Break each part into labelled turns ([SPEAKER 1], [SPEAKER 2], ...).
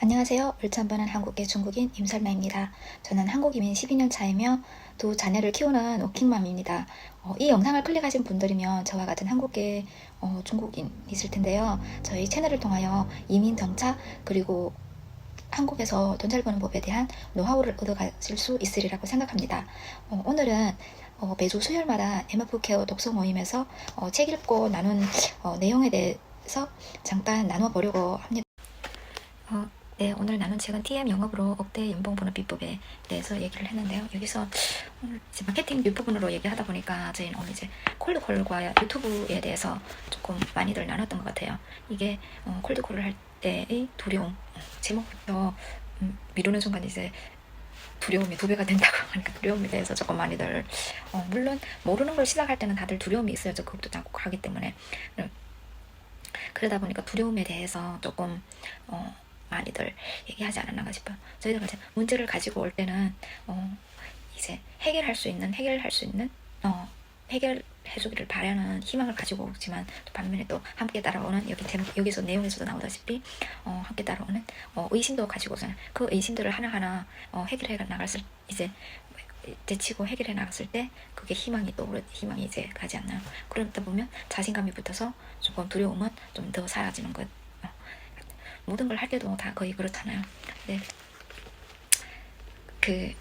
[SPEAKER 1] 안녕하세요. 울찬반은 한국계 중국인 임설마입니다. 저는 한국 이민 12년 차이며 두 자녀를 키우는 워킹맘입니다. 어, 이 영상을 클릭하신 분들이면 저와 같은 한국계 어, 중국인 있을 텐데요. 저희 채널을 통하여 이민 정착 그리고 한국에서 돈 잘 버는 법에 대한 노하우를 얻어가실 수 있으리라고 생각합니다. 어, 오늘은 어, 매주 수요일마다 MF 케어 독서 모임에서 어, 책 읽고 나눈 어, 내용에 대해서 잠깐 나눠 보려고 합니다. 어, 네, 오늘 나눈 책은 TM 영업으로 억대 연봉 버는 비법에 대해서 얘기를 했는데요. 여기서 오늘 이제 마케팅 뒷부분으로 얘기하다 보니까 저희는 오늘 이제 콜드콜과 유튜브에 대해서 조금 많이들 나눴던 것 같아요. 이게 어, 콜드콜을 할 때의 두려움, 제목부터 음, 미루는 순간 이제 두려움이 두 배가 된다고 하니까 두려움에 대해서 조금 많이들 어, 물론 모르는 걸 시작할 때는 다들 두려움이 있어요. 저 그것도 자꾸 하기 때문에 음, 그러다 보니까 두려움에 대해서 조금 어, 많이들 얘기하지 않았나 싶어요. 저희들 이제 문제를 가지고 올 때는 어, 이제 해결할 수 있는 해결할 수 있는 어, 해결해주기를 바라는 희망을 가지고 오지만 또 반면에 또 함께 따라오는 여기 제목, 여기서 내용에서도 나오다시피 어, 함께 따라오는 어, 의심도 가지고 오잖아요. 그 의심들을 하나하나 어, 해결해 나갔을 이제 제치고 해결해 나갔을 때 그게 희망이 또 희망이 이제 가지 않나요? 그러다 보면 자신감이 붙어서 조금 두려움은 좀 더 사라지는 것. 어, 모든 걸 할 때도 다 거의 그렇잖아요. 근데 그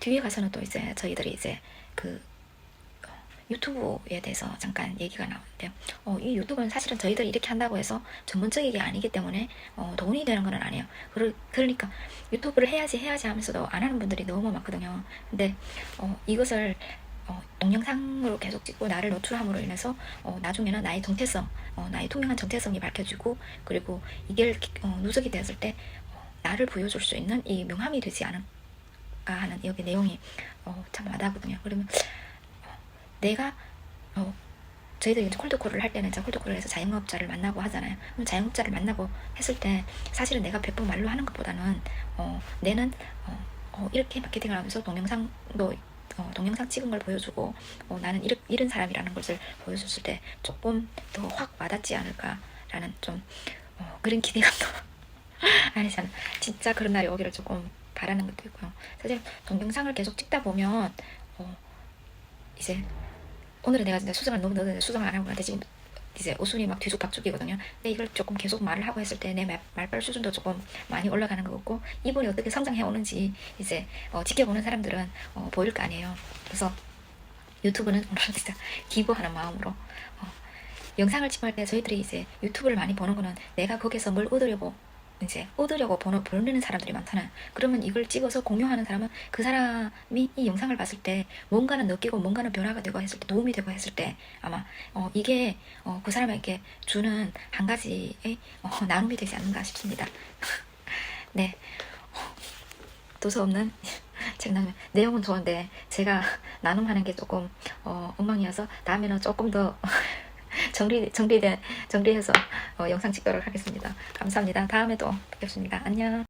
[SPEAKER 1] 뒤에 가서는 또 이제 저희들이 이제 그 어, 유튜브에 대해서 잠깐 얘기가 나오는데요. 어, 이 유튜브는 사실은 저희들이 이렇게 한다고 해서 전문적인 게 아니기 때문에 어, 돈이 되는 건 아니에요. 그러, 그러니까 유튜브를 해야지 해야지 하면서도 안 하는 분들이 너무 많거든요. 근데 어, 이것을 어, 동영상으로 계속 찍고 나를 노출함으로 인해서 어, 나중에는 나의 정체성, 어, 나의 투명한 정체성이 밝혀지고 그리고 이게 어, 누적이 되었을 때 어, 나를 보여줄 수 있는 이 명함이 되지 않을까 하는 여기 내용이 어, 참 와닿거든요. 그러면 어, 내가 어, 저희들이 이제 콜드콜을 할 때는 이제 콜드콜을 해서 자영업자를 만나고 하잖아요. 그럼 자영업자를 만나고 했을 때 사실은 내가 100번 말로 하는 것보다는 어, 내는 어, 어, 이렇게 마케팅을 하면서 동영상도 어, 동영상 찍은 걸 보여주고 어, 나는 이런, 이런 사람이라는 것을 보여줬을 때 조금 더 확 와닿지 않을까라는 좀 어, 그런 기대감도 아니잖아. 진짜 그런 날이 오기를 조금 바라는 것도 있고요. 사실 동영상을 계속 찍다 보면 어, 이제 오늘은 내가 진짜 수정을 너무 넣었는데 수정을 안 하고 나한테 지금 이제 웃음이 막 뒤죽 박죽이거든요. 근데 이걸 조금 계속 말을 하고 했을 때 내 말발 수준도 조금 많이 올라가는 것 같고 이분이 어떻게 성장해 오는지 이제 어, 지켜보는 사람들은 어, 보일 거 아니에요. 그래서 유튜브는 오늘 진짜 기부하는 마음으로 어, 영상을 찍을 때 저희들이 이제 유튜브를 많이 보는 거는 내가 거기서 뭘 얻으려고 이제 얻으려고 보는, 보는 사람들이 많잖아요. 그러면 이걸 찍어서 공유하는 사람은 그 사람이 이 영상을 봤을 때 뭔가는 느끼고 뭔가는 변화가 되고 했을 때 도움이 되고 했을 때 아마 어, 이게 어, 그 사람에게 주는 한 가지의 어, 나눔이 되지 않는가 싶습니다. 네. 도서 없는 책 나누면 내용은 좋은데 제가 나눔하는 게 조금 어, 엉망이어서 다음에는 조금 더 정리 정리된 정리해서 어, 영상 찍도록 하겠습니다. 감사합니다. 다음에 또 뵙겠습니다. 안녕.